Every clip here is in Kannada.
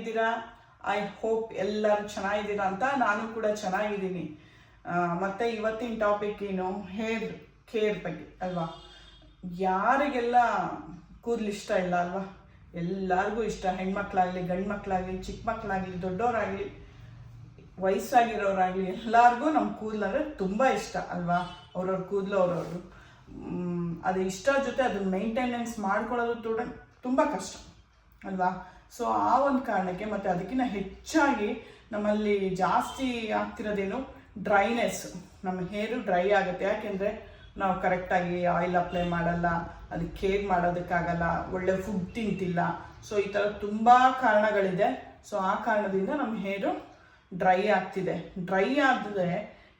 ಹೇಗಿದ್ದೀರಾ ಐ ಹೋಪ್ ಎಲ್ಲರೂ ಚೆನ್ನಾಗಿದ್ದೀರಾ ಅಂತ ನಾನು ಕೂಡ ಚೆನ್ನಾಗಿದ್ದೀನಿ. ಮತ್ತೆ ಇವತ್ತಿನ ಟಾಪಿಕ್ ಏನು? ಹೇರ್ ಕೇರ್ ಬಗ್ಗೆ ಅಲ್ವಾ? ಯಾರಿಗೆಲ್ಲ ಕೂದಲು ಇಷ್ಟ ಇಲ್ಲ ಅಲ್ವಾ? ಎಲ್ಲರಿಗೂ ಇಷ್ಟ. ಹೆಣ್ಮಕ್ಳಾಗಲಿ ಗಂಡು ಮಕ್ಕಳಾಗಲಿ ಚಿಕ್ಕ ಮಕ್ಕಳಾಗಲಿ ದೊಡ್ಡವರಾಗಲಿ ವಯಸ್ಸಾಗಿರೋರಾಗಲಿ ಎಲ್ಲರಿಗೂ ನಮ್ಮ ಕೂದಲು ಅಂದರೆ ತುಂಬ ಇಷ್ಟ ಅಲ್ವಾ? ಅವ್ರವ್ರ ಕೂದಲು ಅವ್ರವ್ರು ಅದು ಇಷ್ಟ ಜೊತೆ ಅದನ್ನ ಮೇಂಟೆನೆನ್ಸ್ ಮಾಡ್ಕೊಳ್ಳೋದು ಕೂಡ ತುಂಬ ಕಷ್ಟ ಅಲ್ವಾ? ಸೊ ಆ ಒಂದು ಕಾರಣಕ್ಕೆ ಮತ್ತು ಅದಕ್ಕಿಂತ ಹೆಚ್ಚಾಗಿ ನಮ್ಮಲ್ಲಿ ಜಾಸ್ತಿ ಆಗ್ತಿರೋದೇನು ಡ್ರೈನೆಸ್ ನಮ್ಮ ಹೇರು ಡ್ರೈ ಆಗುತ್ತೆ. ಯಾಕೆಂದರೆ ನಾವು ಕರೆಕ್ಟಾಗಿ ಆಯಿಲ್ ಅಪ್ಲೈ ಮಾಡಲ್ಲ ಅದಕ್ಕೆ ಕೇರ್ ಮಾಡೋದಕ್ಕಾಗಲ್ಲ, ಒಳ್ಳೆ ಫುಡ್ ತಿಂತಿಲ್ಲ. ಸೊ ಈ ಥರ ತುಂಬ ಕಾರಣಗಳಿದೆ. ಸೊ ಆ ಕಾರಣದಿಂದ ನಮ್ಮ ಹೇರು ಡ್ರೈ ಆಗ್ತಿದೆ. ಡ್ರೈ ಆದರೆ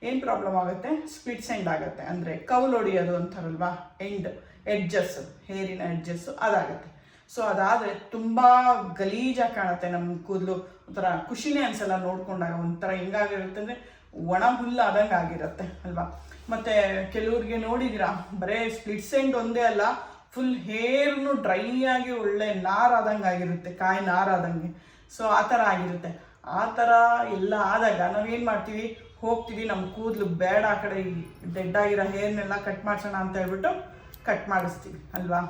ಏನು ಪ್ರಾಬ್ಲಮ್ ಆಗುತ್ತೆ? ಸ್ಪಿಟ್ಸ್ ಎಂಡ್ ಆಗುತ್ತೆ. ಅಂದರೆ ಕೌಲ್ ಹೊಡಿಯೋದು ಅಂತಾರಲ್ವಾ? ಎಂಡ್ ಎಡ್ಜಸ್ ಹೇರಿನ ಎಡ್ಜಸ್ಸು ಅದಾಗುತ್ತೆ. ಸೊ ಅದಾದರೆ ತುಂಬ ಗಲೀಜಾಗಿ ಕಾಣುತ್ತೆ ನಮ್ಮ ಕೂದಲು. ಒಂಥರ ಖುಷಿನೇ ಅನ್ಸಲ್ಲ ನೋಡ್ಕೊಂಡಾಗ. ಒಂಥರ ಹೆಂಗಾಗಿರುತ್ತೆ ಅಂದರೆ ಒಣ ಹುಲ್ಲು ಆದಂಗೆ ಆಗಿರುತ್ತೆ, ಅಲ್ವಾ? ಮತ್ತು ಕೆಲವ್ರಿಗೆ ನೋಡಿದಿರಾ, ಬರೇ ಸ್ಪ್ಲಿಟ್ಸ್ ಎಂಡ್ ಒಂದೇ ಅಲ್ಲ ಫುಲ್ ಹೇರ್ನು ಡ್ರೈ ಆಗಿ ಒಳ್ಳೆ ನಾರಾದಂಗೆ ಆಗಿರುತ್ತೆ, ಕಾಯಿ ನಾರಾದಂಗೆ ಸೊ ಆ ಥರ ಆಗಿರುತ್ತೆ. ಆ ಥರ ಎಲ್ಲ ಆದಾಗ ನಾವೇನು ಮಾಡ್ತೀವಿ? ಹೋಗ್ತೀವಿ ನಮ್ಮ ಕೂದಲು ಬೇಡ ಆ ಕಡೆ ಡೆಡ್ ಆಗಿರೋ ಹೇರ್ನೆಲ್ಲ ಕಟ್ ಮಾಡ್ಸೋಣ ಅಂತ ಹೇಳ್ಬಿಟ್ಟು ಕಟ್ ಮಾಡಿಸ್ತೀವಿ, ಅಲ್ವಾ?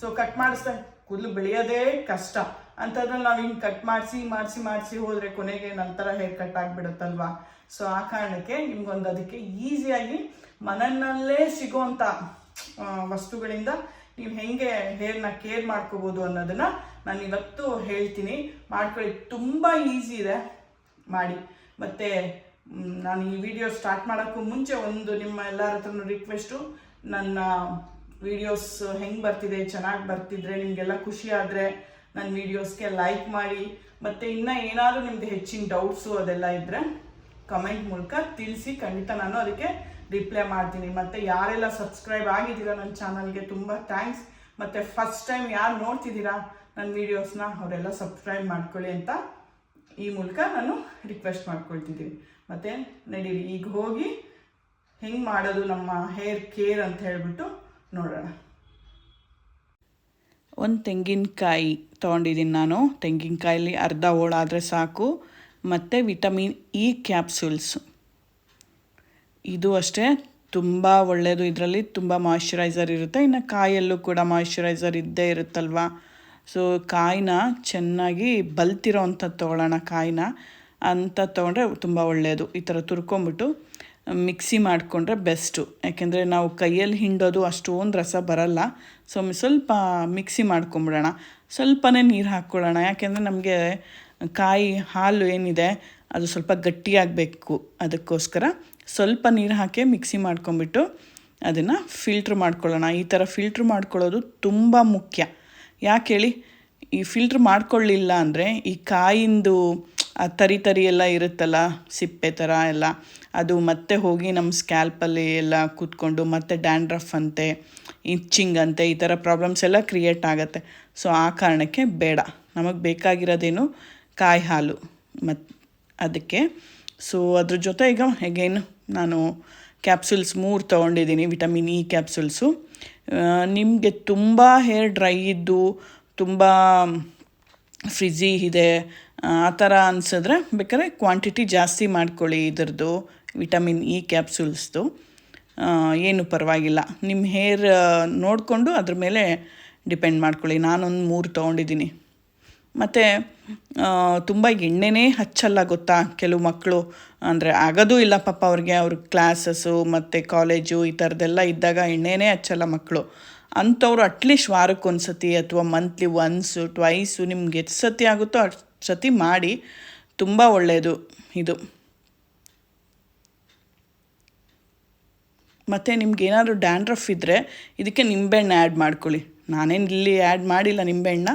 ಸೊ ಕಟ್ ಮಾಡಿಸ್ತಾ ಕೂದಲು ಬೆಳೆಯೋದೇ ಕಷ್ಟ. ಅಂಥದ್ರಲ್ಲಿ ನಾವು ಹಿಂಗೆ ಕಟ್ ಮಾಡಿಸಿ ಮಾಡಿಸಿ ಮಾಡಿಸಿ ಹೋದರೆ ಕೊನೆಗೆ ನಂತರ ಹೇರ್ ಕಟ್ ಆಗಿಬಿಡುತ್ತಲ್ವಾ? ಸೊ ಆ ಕಾರಣಕ್ಕೆ ನಿಮ್ಗೊಂದು ಅದಕ್ಕೆ ಈಸಿಯಾಗಿ ಮನನಲ್ಲೇ ಸಿಗೋವಂಥ ವಸ್ತುಗಳಿಂದ ನೀವು ಹೆಂಗೆ ಹೇರ್ನ ಕೇರ್ ಮಾಡ್ಕೋಬೋದು ಅನ್ನೋದನ್ನು ನಾನು ಇವತ್ತು ಹೇಳ್ತೀನಿ. ಮಾಡ್ಕೊಳ್ಳಿ, ತುಂಬ ಈಸಿ ಇದೆ. ಮಾಡಿ. ಮತ್ತು ನಾನು ಈ ವಿಡಿಯೋ ಸ್ಟಾರ್ಟ್ ಮಾಡೋಕ್ಕೂ ಮುಂಚೆ ಒಂದು ನಿಮ್ಮ ಎಲ್ಲರ ಹತ್ರನೂ ರಿಕ್ವೆಸ್ಟು ನನ್ನ ವಿಡಿಯೋಸ್ ಹೆಂಗೆ ಬರ್ತಿದೆ, ಚೆನ್ನಾಗಿ ಬರ್ತಿದ್ರೆ, ನಿಮಗೆಲ್ಲ ಖುಷಿ ಆದರೆ ನನ್ನ ವಿಡಿಯೋಸ್ಗೆ ಲೈಕ್ ಮಾಡಿ. ಮತ್ತು ಇನ್ನೂ ಏನಾದರೂ ನಿಮ್ಮದು ಹೆಚ್ಚಿನ ಡೌಟ್ಸು ಅದೆಲ್ಲ ಇದ್ದರೆ ಕಮೆಂಟ್ ಮೂಲಕ ತಿಳಿಸಿ. ಖಂಡಿತ ನಾನು ಅದಕ್ಕೆ ರಿಪ್ಲೈ ಮಾಡ್ತೀನಿ. ಮತ್ತು ಯಾರೆಲ್ಲ ಸಬ್ಸ್ಕ್ರೈಬ್ ಆಗಿದ್ದೀರಾ ನನ್ನ ಚಾನಲ್ಗೆ ತುಂಬ ಥ್ಯಾಂಕ್ಸ್ ಮತ್ತು ಫಸ್ಟ್ ಟೈಮ್ ಯಾರು ನೋಡ್ತಿದ್ದೀರಾ ನನ್ನ ವಿಡಿಯೋಸ್ನ ಅವರೆಲ್ಲ ಸಬ್ಸ್ಕ್ರೈಬ್ ಮಾಡ್ಕೊಳ್ಳಿ ಅಂತ ಈ ಮೂಲಕ ನಾನು ರಿಕ್ವೆಸ್ಟ್ ಮಾಡ್ಕೊಳ್ತಿದ್ದೀನಿ. ಮತ್ತು ನಡೀರಿ, ಈಗ ಹೋಗಿ ಹೆಂಗೆ ಮಾಡೋದು ನಮ್ಮ ಹೇರ್ ಕೇರ್ ಅಂತ ಹೇಳ್ಬಿಟ್ಟು ನೋಡೋಣ. ಒಂದು ತೆಂಗಿನಕಾಯಿ ತೊಗೊಂಡಿದ್ದೀನಿ ನಾನು. ತೆಂಗಿನಕಾಯಲ್ಲಿ ಅರ್ಧ ಹೋಳಾದರೆ ಸಾಕು. ಮತ್ತು ವಿಟಮಿನ್ ಇ ಕ್ಯಾಪ್ಸೂಲ್ಸ್. ಇದು ಅಷ್ಟೇ. ತುಂಬ ಒಳ್ಳೆಯದು ಇದರಲ್ಲಿ. ತುಂಬ ಮಾಯ್ಶ್ಚರೈಸರ್ ಇರುತ್ತೆ. ಇನ್ನು ಕಾಯಲ್ಲೂ ಕೂಡ ಮಾಯ್ಶ್ಚರೈಸರ್ ಇದ್ದೇ ಇರುತ್ತಲ್ವ? ಸೊ ಕಾಯಿನ ಚೆನ್ನಾಗಿ ಬಲ್ತಿರೋ ಅಂಥದ್ದು ತೊಗೊಳ್ಳೋಣ ಕಾಯಿನ. ಅಂತ ತೊಗೊಂಡ್ರೆ ತುಂಬ ಒಳ್ಳೆಯದು ಈ ಥರ ತುರ್ಕೊಂಬಿಟ್ಟು ಮಿಕ್ಸಿ ಮಾಡಿಕೊಂಡ್ರೆ ಬೆಸ್ಟು. ಯಾಕೆಂದರೆ ನಾವು ಕೈಯಲ್ಲಿ ಹಿಂಡೋದು ಅಷ್ಟೊಂದು ರಸ ಬರಲ್ಲ. ಸೊ ಸ್ವಲ್ಪ ಮಿಕ್ಸಿ ಮಾಡ್ಕೊಂಬಿಡೋಣ. ಸ್ವಲ್ಪನೇ ನೀರು ಹಾಕ್ಕೊಳ್ಳೋಣ. ಯಾಕೆಂದರೆ ನಮಗೆ ಕಾಯಿ ಹಾಲು ಏನಿದೆ, ಅದು ಸ್ವಲ್ಪ ಗಟ್ಟಿಯಾಗಬೇಕು. ಅದಕ್ಕೋಸ್ಕರ ಸ್ವಲ್ಪ ನೀರು ಹಾಕಿ ಮಿಕ್ಸಿ ಮಾಡ್ಕೊಂಬಿಟ್ಟು ಅದನ್ನು ಫಿಲ್ಟ್ರ್ ಮಾಡ್ಕೊಳ್ಳೋಣ. ಈ ಥರ ಫಿಲ್ಟ್ರ್ ಮಾಡ್ಕೊಳ್ಳೋದು ತುಂಬ ಮುಖ್ಯ. ಯಾಕೆ ಹೇಳಿ? ಈ ಫಿಲ್ಟ್ರ್ ಮಾಡ್ಕೊಳ್ಳಿಲ್ಲ ಅಂದರೆ ಈ ಕಾಯಿಂದು ಆ ತರಿ ತರಿ ಎಲ್ಲ ಇರುತ್ತಲ್ಲ, ಸಿಪ್ಪೆ ಥರ ಎಲ್ಲ. ಅದು ಮತ್ತೆ ಹೋಗಿ ನಮ್ಮ ಸ್ಕ್ಯಾಲ್ಪಲ್ಲಿ ಎಲ್ಲ ಕೂತ್ಕೊಂಡು ಮತ್ತೆ ಡ್ಯಾಂಡ್ರಫ್ ಅಂತೆ ಇಚ್ಚಿಂಗ್ ಅಂತೆ, ಈ ಥರ ಪ್ರಾಬ್ಲಮ್ಸ್ ಎಲ್ಲ ಕ್ರಿಯೇಟ್ ಆಗುತ್ತೆ. ಸೊ ಆ ಕಾರಣಕ್ಕೆ ಬೇಡ. ನಮಗೆ ಬೇಕಾಗಿರೋದೇನು ಕಾಯಿ ಹಾಲು ಮತ್ತು ಅದಕ್ಕೆ. ಸೊ ಅದ್ರ ಜೊತೆ ಈಗ ಹೇಗೇನು ನಾನು ಕ್ಯಾಪ್ಸುಲ್ಸ್ ಮೂರು ತೊಗೊಂಡಿದ್ದೀನಿ ವಿಟಮಿನ್ ಇ ಕ್ಯಾಪ್ಸುಲ್ಸು ನಿಮಗೆ ತುಂಬ ಹೇರ್ ಡ್ರೈ ಇದ್ದು ತುಂಬ ಫ್ರಿಜಿ ಇದೆ ಆ ಥರ ಅನಿಸಿದ್ರೆ ಬೇಕಾದ್ರೆ ಕ್ವಾಂಟಿಟಿ ಜಾಸ್ತಿ ಮಾಡ್ಕೊಳ್ಳಿ ಇದರದು ವಿಟಮಿನ್ ಇ ಕ್ಯಾಪ್ಸೂಲ್ಸ್ದು ಏನು ಪರವಾಗಿಲ್ಲ. ನಿಮ್ಮ ಹೇರ್ ನೋಡಿಕೊಂಡು ಅದ್ರ ಮೇಲೆ ಡಿಪೆಂಡ್ ಮಾಡ್ಕೊಳ್ಳಿ. ನಾನೊಂದು ಮೂರು ತೊಗೊಂಡಿದ್ದೀನಿ. ಮತ್ತು ತುಂಬ ಎಣ್ಣೆನೇ ಹಚ್ಚಲ್ಲ ಗೊತ್ತಾ? ಕೆಲವು ಮಕ್ಕಳು ಅಂದರೆ ಆಗೋದೂ ಇಲ್ಲ ಪಾಪ ಅವ್ರಿಗೆ. ಅವ್ರ ಕ್ಲಾಸಸ್ಸು ಮತ್ತು ಕಾಲೇಜು ಈ ಥರದ್ದೆಲ್ಲ ಇದ್ದಾಗ ಎಣ್ಣೆನೇ ಹಚ್ಚಲ್ಲ ಮಕ್ಕಳು ಅಂಥವ್ರು ಅಟ್ಲೀಸ್ಟ್ ವಾರಕ್ಕೆ ಒಂದು ಸತಿ ಅಥವಾ ಮಂತ್ಲಿ ಒನ್ಸು ಟ್ವೈಸು ನಿಮ್ಗೆ ಎಷ್ಟು ಸತಿ ಆಗುತ್ತೋ ಅಷ್ಟು ಸತಿ ಮಾಡಿ ತುಂಬ ಒಳ್ಳೆಯದು ಇದು. ಮತ್ತು ನಿಮ್ಗೆ ಏನಾದರೂ ಡ್ಯಾಂಡ್ರಫ್ ಇದ್ದರೆ ಇದಕ್ಕೆ ನಿಂಬೆಹಣ್ಣು ಆ್ಯಡ್ ಮಾಡ್ಕೊಳ್ಳಿ. ನಾನೇನು ಇಲ್ಲಿ ಆ್ಯಡ್ ಮಾಡಿಲ್ಲ ನಿಂಬೆಹಣ್ಣ.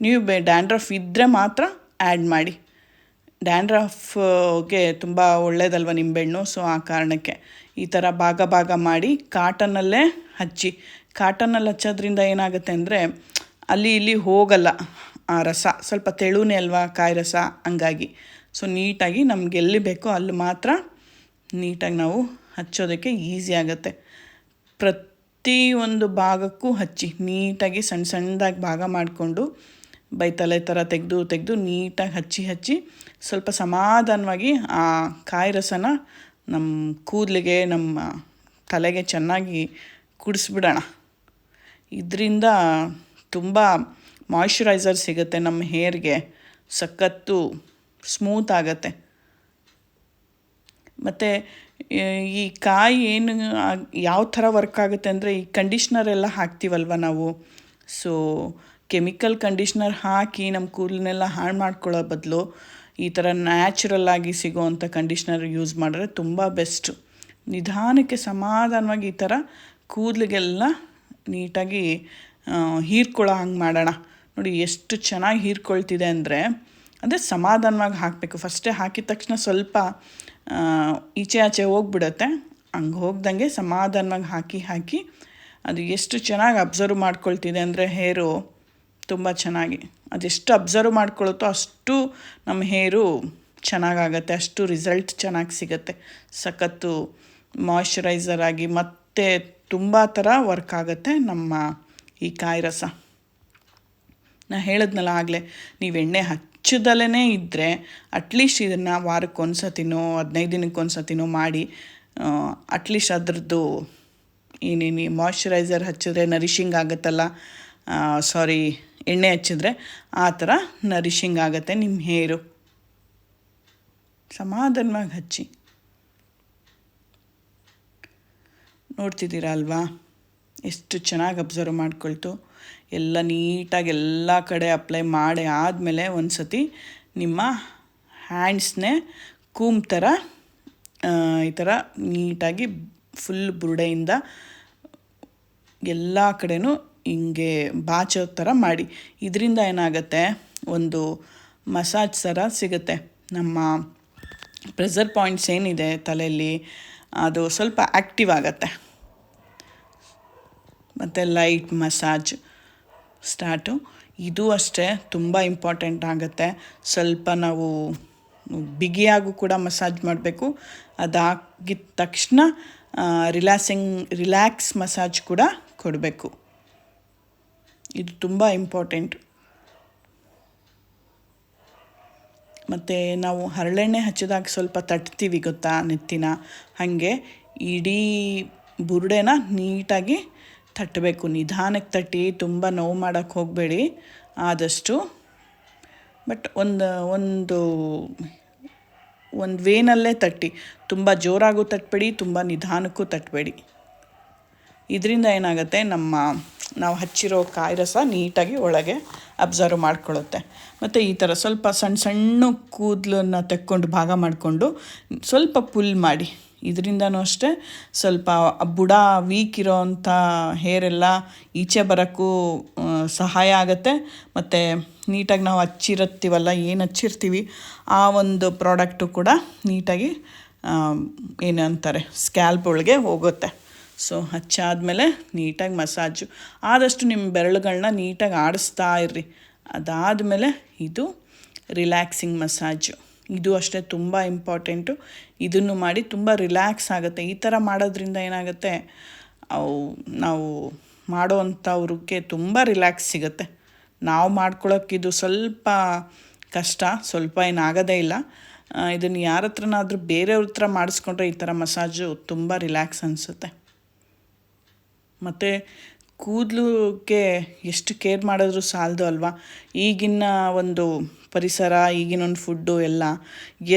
ನೀವು ಬೆ ಡ್ಯಾಂಡ್ರಫ್ ಇದ್ದರೆ ಮಾತ್ರ ಆ್ಯಡ್ ಮಾಡಿ. ಡ್ಯಾಂಡ್ರಫ್ಗೆ ತುಂಬ ಒಳ್ಳೇದಲ್ವ ನಿಂಬೆಹಣ್ಣು? ಸೊ, ಆ ಕಾರಣಕ್ಕೆ ಈ ಥರ ಭಾಗ ಭಾಗ ಮಾಡಿ ಕಾಟನಲ್ಲೇ ಹಚ್ಚಿ. ಕಾಟನಲ್ಲಿ ಹಚ್ಚೋದ್ರಿಂದ ಏನಾಗುತ್ತೆ ಅಂದರೆ ಅಲ್ಲಿ ಇಲ್ಲಿ ಹೋಗಲ್ಲ. ರಸ. ಸ್ವಲ್ಪ ತೆಳುನೇ ಅಲ್ವಾ, ಕಾಯಿ ರಸ? ಹಂಗಾಗಿ. ಸೊ ನೀಟಾಗಿ ನಮ್ಗೆ ಎಲ್ಲಿ ಬೇಕೋ ಅಲ್ಲಿ ಮಾತ್ರ ನೀಟಾಗಿ ನಾವು ಹಚ್ಚೋದಕ್ಕೆ ಈಸಿ ಆಗುತ್ತೆ. ಪ್ರತಿ ಒಂದು ಭಾಗಕ್ಕೂ ಹಚ್ಚಿ, ನೀಟಾಗಿ ಸಣ್ಣ ಸಣ್ಣದಾಗಿ ಭಾಗ ಮಾಡಿಕೊಂಡು ಬೈತಲೆ ಥರ ತೆಗೆದು ತೆಗೆದು ನೀಟಾಗಿ ಹಚ್ಚಿ ಹಚ್ಚಿ ಸ್ವಲ್ಪ ಸಮಾಧಾನವಾಗಿ ಆ ಕಾಯಿ ರಸನ ನಮ್ಮ ಕೂದಲಿಗೆ, ನಮ್ಮ ತಲೆಗೆ ಚೆನ್ನಾಗಿ ಕುಡಿಸ್ಬಿಡೋಣ. ಇದರಿಂದ ತುಂಬ ಮಾಯ್ಶ್ಚರೈಸರ್ ಸಿಗುತ್ತೆ ನಮ್ಮ ಹೇರ್ಗೆ ಸಖತ್ತು ಸ್ಮೂತ್ ಆಗುತ್ತೆ. ಮತ್ತು, ಈ ಕಾಯಿ ಏನು ಯಾವ ಥರ ವರ್ಕ್ ಆಗುತ್ತೆ ಅಂದರೆ ಈ ಕಂಡೀಷ್ನರ್ ಎಲ್ಲ ಹಾಕ್ತೀವಲ್ವ ನಾವು? ಸೊ ಕೆಮಿಕಲ್ ಕಂಡೀಷ್ನರ್ ಹಾಕಿ ನಮ್ಮ ಕೂದಲನ್ನೆಲ್ಲ ಹಾಳು ಮಾಡ್ಕೊಳ್ಳೋ ಬದಲು ಈ ಥರ ನ್ಯಾಚುರಲ್ ಆಗಿ ಸಿಗೋವಂಥ ಕಂಡೀಷ್ನರ್ ಯೂಸ್ ಮಾಡಿದ್ರೆ ತುಂಬ ಬೆಸ್ಟು ನಿಧಾನಕ್ಕೆ ಸಮಾಧಾನವಾಗಿ ಈ ಥರ ಕೂದಲಿಗೆಲ್ಲ ನೀಟಾಗಿ ಹೀರ್ಕೊಳ್ಳೋ ಹಂಗೆ ಮಾಡೋಣ. ನೋಡಿ, ಎಷ್ಟು ಚೆನ್ನಾಗಿ ಹೀರ್ಕೊಳ್ತಿದೆ ಅಂದರೆ ಅಂದರೆ ಸಮಾಧಾನವಾಗಿ ಹಾಕಬೇಕು. ಫಸ್ಟೇ ಹಾಕಿದ ತಕ್ಷಣ ಸ್ವಲ್ಪ ಈಚೆ ಆಚೆ ಹೋಗ್ಬಿಡತ್ತೆ. ಹಂಗೆ ಹೋಗ್ದಂಗೆ ಸಮಾಧಾನವಾಗಿ ಹಾಕಿ ಹಾಕಿ ಅದು ಎಷ್ಟು ಚೆನ್ನಾಗಿ ಅಬ್ಸರ್ವ್ ಮಾಡ್ಕೊಳ್ತಿದೆ ಅಂದರೆ ಹೇರು ತುಂಬ ಚೆನ್ನಾಗಿ. ಅದೆಷ್ಟು ಅಬ್ಸರ್ವ್ ಮಾಡ್ಕೊಳುತ್ತೋ ಅಷ್ಟು ನಮ್ಮ ಹೇರು ಚೆನ್ನಾಗಾಗತ್ತೆ, ಅಷ್ಟು ರಿಸಲ್ಟ್ ಚೆನ್ನಾಗಿ ಸಿಗತ್ತೆ. ಸಖತ್ತು ಮಾಯಶ್ಚರೈಸರ್ ಆಗಿ ಮತ್ತೆ ತುಂಬ ಥರ ವರ್ಕ್ ಆಗುತ್ತೆ ನಮ್ಮ ಈ ಕಾಯಿ ರಸ. ನಾ ಹೇಳಿದ್ನಲ್ಲ ಆಗಲೇ, ನೀವು ಎಣ್ಣೆ ಹಚ್ಚದಲ್ಲೇ ಇದ್ದರೆ ಅಟ್ಲೀಸ್ಟ್ ಇದನ್ನು ವಾರಕ್ಕೆ ಒಂದು ಸತಿನೋ ಹದಿನೈದು ದಿನಕ್ಕೆ ಒಂದು ಸತಿನೋ ಮಾಡಿ ಅಟ್ಲೀಸ್ಟ್ ಅದರದ್ದು ಏನೇನು ಮಾಯ್ಶ್ಚರೈಸರ್ ಹಚ್ಚಿದ್ರೆ ನರಿಷಿಂಗ್ ಆಗುತ್ತಲ್ಲ ಸಾರಿ ಎಣ್ಣೆ ಹಚ್ಚಿದ್ರೆ ಆ ಥರ ನರಿಷಿಂಗ್ ಆಗುತ್ತೆ ನಿಮ್ಮ ಹೇರು ಸಮಾಧಾನವಾಗಿ ಹಚ್ಚಿ. ನೋಡ್ತಿದ್ದೀರಾ ಅಲ್ವಾ? ಎಷ್ಟು ಚೆನ್ನಾಗಿ ಅಬ್ಸರ್ವ್ ಮಾಡ್ಕೊಳ್ತು. ಎಲ್ಲ ನೀಟಾಗಿ ಎಲ್ಲ ಕಡೆ ಅಪ್ಲೈ ಮಾಡಿ ಆದಮೇಲೆ ಒಂದು ಸತಿ ನಿಮ್ಮ ಹ್ಯಾಂಡ್ಸ್ನೇ ಕೂಮ್ ಥರ ಈ ಥರ ನೀಟಾಗಿ ಫುಲ್ ಬುರುಡೆಯಿಂದ ಎಲ್ಲ ಕಡೆಯೂ ಹಿಂಗೆ ಬಾಚೋ ಥರ ಮಾಡಿ. ಇದರಿಂದ ಏನಾಗುತ್ತೆ? ಒಂದು ಮಸಾಜ್ ಥರ ಸಿಗುತ್ತೆ. ನಮ್ಮ ಪ್ರೆಸರ್ ಪಾಯಿಂಟ್ಸ್ ಏನಿದೆ ತಲೆಯಲ್ಲಿ, ಅದು ಸ್ವಲ್ಪ ಆ್ಯಕ್ಟಿವ್ ಆಗುತ್ತೆ. ಮತ್ತು ಲೈಟ್ ಮಸಾಜ್ ಸ್ಟಾರ್ಟು. ಇದು ಅಷ್ಟೇ, ತುಂಬ ಇಂಪಾರ್ಟೆಂಟ್ ಆಗುತ್ತೆ. ಸ್ವಲ್ಪ ನಾವು ಬಿಗಿಯಾಗೂ ಕೂಡ ಮಸಾಜ್ ಮಾಡಬೇಕು. ಅದಾಗಿದ್ದ ತಕ್ಷಣ ರಿಲ್ಯಾಕ್ಸಿಂಗ್ ರಿಲ್ಯಾಕ್ಸ್ ಮಸಾಜ್ ಕೂಡ ಕೊಡಬೇಕು. ಇದು ತುಂಬ ಇಂಪಾರ್ಟೆಂಟ್. ಮತ್ತು ನಾವು ಹರಳೆಣ್ಣೆ ಹಚ್ಚಿದಾಗ ಸ್ವಲ್ಪ ತಟ್ತೀವಿ ಗೊತ್ತಾ ನೆತ್ತಿನ? ಹಾಗೆ, ಇಡೀ ಬುರುಡೆನ ನೀಟಾಗಿ ತಟ್ಟಬೇಕು. ನಿಧಾನಕ್ಕೆ ತಟ್ಟಿ, ತುಂಬ ನೋವು ಮಾಡೋಕ್ಕೆ ಹೋಗಬೇಡಿ. ಆದಷ್ಟು. ಬಟ್ ಒಂದು ಒಂದು ಒಂದು ವೇನಲ್ಲೇ ತಟ್ಟಿ. ತುಂಬ ಜೋರಾಗೂ ತಟ್ಟಬೇಡಿ ತುಂಬ ನಿಧಾನಕ್ಕೂ ತಟ್ಟಬೇಡಿ ಇದರಿಂದ ಏನಾಗುತ್ತೆ, ನಮ್ಮ, ನಾವು ಹಚ್ಚಿರೋ ಕಾಯಿ ರಸ ನೀಟಾಗಿ ಒಳಗೆ ಅಬ್ಸರ್ವ್ ಮಾಡ್ಕೊಳ್ಳುತ್ತೆ. ಮತ್ತು ಈ ಥರ ಸ್ವಲ್ಪ ಸಣ್ಣ ಸಣ್ಣ ಕೂದಲನ್ನು ತೆಕ್ಕೊಂಡು ಭಾಗ ಮಾಡಿಕೊಂಡು ಸ್ವಲ್ಪ ಪುಲ್ ಮಾಡಿ. ಇದರಿಂದನೂ ಅಷ್ಟೇ ಸ್ವಲ್ಪ ಬುಡ ವೀಕ್ ಇರೋವಂಥ ಹೇರೆಲ್ಲ ಈಚೆ ಬರೋಕ್ಕೂ ಸಹಾಯ ಆಗುತ್ತೆ. ಮತ್ತು ನೀಟಾಗಿ ನಾವು ಹಚ್ಚಿರುತ್ತೀವಲ್ಲ, ಏನು ಹಚ್ಚಿರ್ತೀವಿ, ಆ ಒಂದು ಪ್ರಾಡಕ್ಟು ಕೂಡ ನೀಟಾಗಿ ಏನು ಅಂತಾರೆ, ಸ್ಕ್ಯಾಲ್ಪ್ ಒಳಗೆ ಹೋಗುತ್ತೆ. ಸೊ, ಹಚ್ಚಾದಮೇಲೆ ನೀಟಾಗಿ ಮಸಾಜು. ಆದಷ್ಟು ನಿಮ್ಮ ಬೆರಳುಗಳನ್ನ ನೀಟಾಗಿ ಆಡಿಸ್ತಾ ಇರ್ರಿ. ಅದಾದಮೇಲೆ ಇದು ರಿಲ್ಯಾಕ್ಸಿಂಗ್ ಮಸಾಜು. ಇದು ಅಷ್ಟೇ ತುಂಬ ಇಂಪಾರ್ಟೆಂಟು ಇದನ್ನು ಮಾಡಿ ತುಂಬ ರಿಲ್ಯಾಕ್ಸ್ ಆಗುತ್ತೆ. ಈ ಥರ ಮಾಡೋದ್ರಿಂದ ಏನಾಗುತ್ತೆ? ಅವು ನಾವು ಮಾಡೋವಂಥವ್ರಿಗೆ ತುಂಬ ರಿಲ್ಯಾಕ್ಸ್ ಸಿಗುತ್ತೆ. ನಾವು ಮಾಡ್ಕೊಳ್ಳೋಕ್ಕಿದು ಸ್ವಲ್ಪ ಕಷ್ಟ, ಸ್ವಲ್ಪ ಏನಾಗೋದೇ ಇಲ್ಲ. ಇದನ್ನು ಯಾರ ಹತ್ರನಾದರೂ ಬೇರೆಯವ್ರ ಹತ್ರ ಮಾಡಿಸ್ಕೊಂಡ್ರೆ ಈ ಥರ ಮಸಾಜು ತುಂಬ ರಿಲ್ಯಾಕ್ಸ್ ಅನಿಸುತ್ತೆ. ಮತ್ತು ಕೂದಲುಗೆ ಎಷ್ಟು ಕೇರ್ ಮಾಡಿದ್ರೂ ಸಾಲದು ಅಲ್ವಾ? ಈಗಿನ ಒಂದು ಪರಿಸರ ಈಗಿನ ಒಂದು ಫುಡ್ಡು ಎಲ್ಲ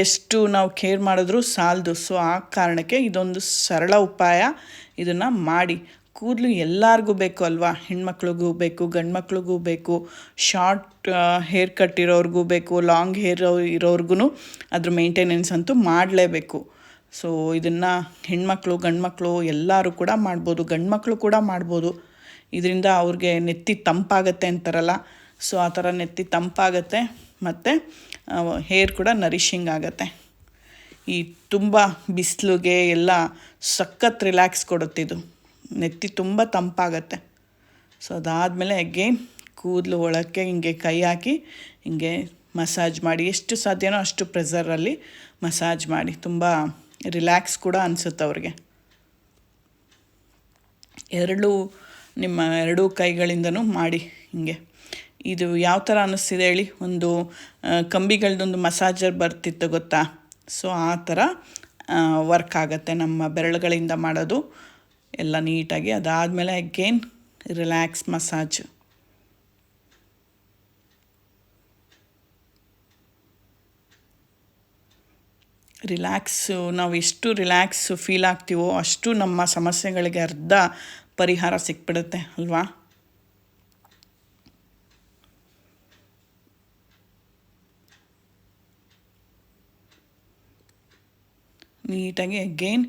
ಎಷ್ಟು ನಾವು ಕೇರ್ ಮಾಡಿದ್ರೂ ಸಾಲದು. ಸೊ ಆ ಕಾರಣಕ್ಕೆ ಇದೊಂದು ಸರಳ ಉಪಾಯ ಇದನ್ನು ಮಾಡಿ. ಕೂದಲು ಎಲ್ಲರಿಗೂ ಬೇಕು ಅಲ್ವಾ? ಹೆಣ್ಮಕ್ಳಿಗೂ ಬೇಕು, ಗಂಡ್ಮಕ್ಳಿಗೂ ಬೇಕು ಶಾರ್ಟ್ ಹೇರ್ ಕಟ್ ಇರೋರಿಗೂ ಬೇಕು ಲಾಂಗ್ ಹೇರ್ ಇರೋರ್ಗು ಅದ್ರ ಮೇಂಟೆನೆನ್ಸ್ ಅಂತೂ ಮಾಡಲೇಬೇಕು. ಸೊ ಇದನ್ನು ಹೆಣ್ಮಕ್ಳು, ಗಂಡ್ಮಕ್ಳು ಎಲ್ಲರೂ ಕೂಡ ಮಾಡ್ಬೋದು, ಗಂಡ್ಮಕ್ಳು ಕೂಡ ಮಾಡ್ಬೋದು. ಇದರಿಂದ ಅವ್ರಿಗೆ ನೆತ್ತಿ ತಂಪಾಗತ್ತೆ ಅಂತಾರಲ್ಲ? ಸೊ ಆ ಥರ ನೆತ್ತಿ ತಂಪಾಗತ್ತೆ ಮತ್ತು ಹೇರ್ ಕೂಡ ನರಿಷಿಂಗ್ ಆಗುತ್ತೆ. ಈ ತುಂಬ ಬಿಸಿಲಿಗೆ ಎಲ್ಲ ಸಖತ್ ರಿಲ್ಯಾಕ್ಸ್ ಕೊಡುತ್ತಿದ್ದು ನೆತ್ತಿ ತುಂಬ ತಂಪಾಗತ್ತೆ. ಸೊ ಅದಾದಮೇಲೆ ಅಗೇನ್ ಕೂದಲು ಒಳಕ್ಕೆ ಹಿಂಗೆ ಕೈ ಹಾಕಿ ಹಿಂಗೆ ಮಸಾಜ್ ಮಾಡಿ, ಎಷ್ಟು ಸಾಧ್ಯನೋ ಅಷ್ಟು ಪ್ರೆಸರಲ್ಲಿ ಮಸಾಜ್ ಮಾಡಿ, ತುಂಬ ರಿಲ್ಯಾಕ್ಸ್ ಕೂಡ ಅನಿಸುತ್ತೆ ಅವ್ರಿಗೆ. ಎರಡೂ ನಿಮ್ಮ ಎರಡೂ ಕೈಗಳಿಂದನೂ ಮಾಡಿ ಹಿಂಗೆ. ಇದು ಯಾವ ಥರ ಅನ್ನಿಸ್ತಿದೆ ಹೇಳಿ? ಒಂದು ಕಂಬಿಗಳದೊಂದು ಮಸಾಜರ್ ಬರ್ತಿತ್ತು ಗೊತ್ತಾ? ಸೊ ಆ ಥರ ವರ್ಕ್ ಆಗುತ್ತೆ ನಮ್ಮ ಬೆರಳುಗಳಿಂದ ಮಾಡೋದು. ಎಲ್ಲ ನೀಟಾಗಿ ಅದಾದಮೇಲೆ ಅಗೇನ್ ರಿಲ್ಯಾಕ್ಸ್ ಮಸಾಜ್. ರಿಲ್ಯಾಕ್ಸು ನಾವು ಎಷ್ಟು ರಿಲ್ಯಾಕ್ಸ್ ಫೀಲ್ ಆಗ್ತೀವೋ ಅಷ್ಟು ನಮ್ಮ ಸಮಸ್ಯೆಗಳಿಗೆ ಅರ್ಧ ಪರಿಹಾರ ಸಿಕ್ಬಿಡುತ್ತೆ, ಅಲ್ವಾ? ನೀಟಾಗಿ ಅಗೇನ್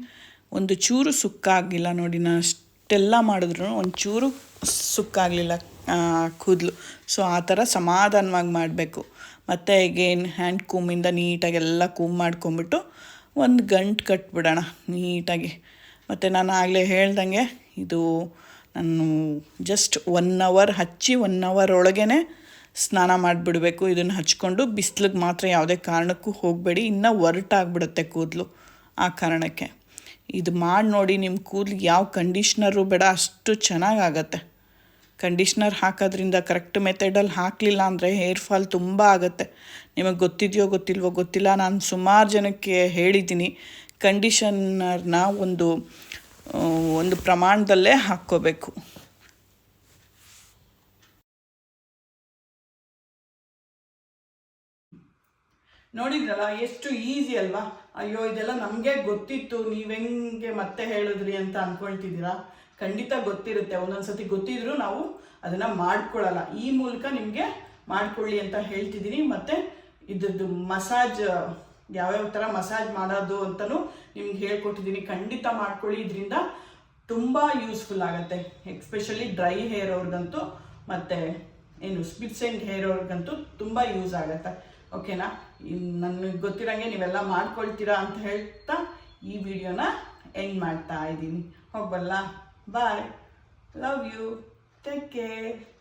ಒಂದು ಚೂರು ಸುಕ್ಕಾಗಿಲ್ಲ ನೋಡಿ ನಾನು ಅಷ್ಟೆಲ್ಲ ಮಾಡಿದ್ರು ಒಂದು ಚೂರು ಸುಕ್ಕಾಗಲಿಲ್ಲ ಕೂದಲು. ಸೊ ಆ ಥರ ಸಮಾಧಾನವಾಗಿ ಮಾಡಬೇಕು. ಮತ್ತು ಅಗೇನ್ ಹ್ಯಾಂಡ್ ಕೂಮಿಂದ ನೀಟಾಗಿ ಎಲ್ಲ ಕೂಮ್ ಮಾಡ್ಕೊಂಬಿಟ್ಟು ಒಂದು ಗಂಟು ಕಟ್ಬಿಡೋಣ ನೀಟಾಗಿ. ಮತ್ತು ನಾನು ಆಗಲೇ ಹೇಳ್ದಂಗೆ ಇದು ನಾನು ಜಸ್ಟ್ ಒನ್ ಅವರ್ ಹಚ್ಚಿ ಒನ್ ಅವರ್ ಒಳಗೇ ಸ್ನಾನ ಮಾಡಿಬಿಡಬೇಕು. ಇದನ್ನು ಹಚ್ಕೊಂಡು ಬಿಸಿಲಿಗೆ ಮಾತ್ರ ಯಾವುದೇ ಕಾರಣಕ್ಕೂ ಹೋಗಬೇಡಿ. ಇನ್ನೂ ಒರಟಾಗ್ಬಿಡುತ್ತೆ ಕೂದಲು. ಆ ಕಾರಣಕ್ಕೆ. ಇದು ಮಾಡಿ ನೋಡಿ ನಿಮ್ಮ ಕೂದಲಿಗೆ ಯಾವ ಕಂಡೀಷ್ನರು ಬೇಡ, ಅಷ್ಟು ಚೆನ್ನಾಗಾಗತ್ತೆ. ಕಂಡೀಷ್ನರ್ ಹಾಕೋದ್ರಿಂದ ಕರೆಕ್ಟ್ ಮೆಥಡಲ್ಲಿ ಹಾಕಲಿಲ್ಲ ಅಂದರೆ ಹೇರ್ ಫಾಲ್ ತುಂಬ ಆಗುತ್ತೆ. ನಿಮಗೆ ಗೊತ್ತಿದೆಯೋ ಗೊತ್ತಿಲ್ವೋ ಗೊತ್ತಿಲ್ಲ, ನಾನು ಸುಮಾರು ಜನಕ್ಕೆ ಹೇಳಿದ್ದೀನಿ, ಕಂಡೀಷನರ್ನ ಒಂದು ಒಂದು ಪ್ರಮಾಣದಲ್ಲೇ ಹಾಕ್ಕೋಬೇಕು. ನೋಡಿದ್ರಲ್ಲ, ಎಷ್ಟು ಈಸಿ ಅಲ್ವಾ? ಅಯ್ಯೋ, ಇದೆಲ್ಲ ನಮಗೆ ಗೊತ್ತಿತ್ತು. ನೀವು ಹೆಂಗೆ ಮತ್ತೆ ಹೇಳಿದ್ರಿ ಅಂತ ಅನ್ಕೊಳ್ತಿದ್ದೀರಾ? ಖಂಡಿತ ಗೊತ್ತಿರುತ್ತೆ. ಒಂದೊಂದ್ಸತಿ ಗೊತ್ತಿದ್ರು ನಾವು ಅದನ್ನ ಮಾಡ್ಕೊಳ್ಳಲ್ಲ ಈ ಮೂಲಕ ನಿಮಗೆ ಮಾಡ್ಕೊಳ್ಳಿ ಅಂತ ಹೇಳ್ತಿದ್ದೀನಿ. ಮತ್ತೆ ಇದ್ರದ್ದು ಮಸಾಜ್, ಯಾವ್ಯಾವ ಥರ ಮಸಾಜ್ ಮಾಡೋದು ಅಂತಲೂ ನಿಮ್ಗೆ ಹೇಳ್ಕೊಟ್ಟಿದ್ದೀನಿ. ಖಂಡಿತ ಮಾಡ್ಕೊಳ್ಳಿ. ಇದರಿಂದ ತುಂಬ ಯೂಸ್ಫುಲ್ ಆಗುತ್ತೆ. ಎಕ್ಸ್ಪೆಷಲಿ ಡ್ರೈ ಹೇರ್ ಅವ್ರಿಗಂತೂ ಮತ್ತು ಏನು ಸ್ಪಿಟ್ಸ್ ಆ್ಯಂಡ್ ಹೇರ್ ಅವ್ರಿಗಂತೂ ತುಂಬ ಯೂಸ್ ಆಗುತ್ತೆ. ಓಕೆನಾ? ನನಗೆ ಗೊತ್ತಿರಂಗೆ ನೀವೆಲ್ಲ ಮಾಡ್ಕೊಳ್ತೀರಾ ಅಂತ ಹೇಳ್ತಾ ಈ ವಿಡಿಯೋನ ಎಂಡ್ ಮಾಡ್ತಾ ಇದ್ದೀನಿ. ಹೋಗ್ಬಲ್ಲ. Bye love you take care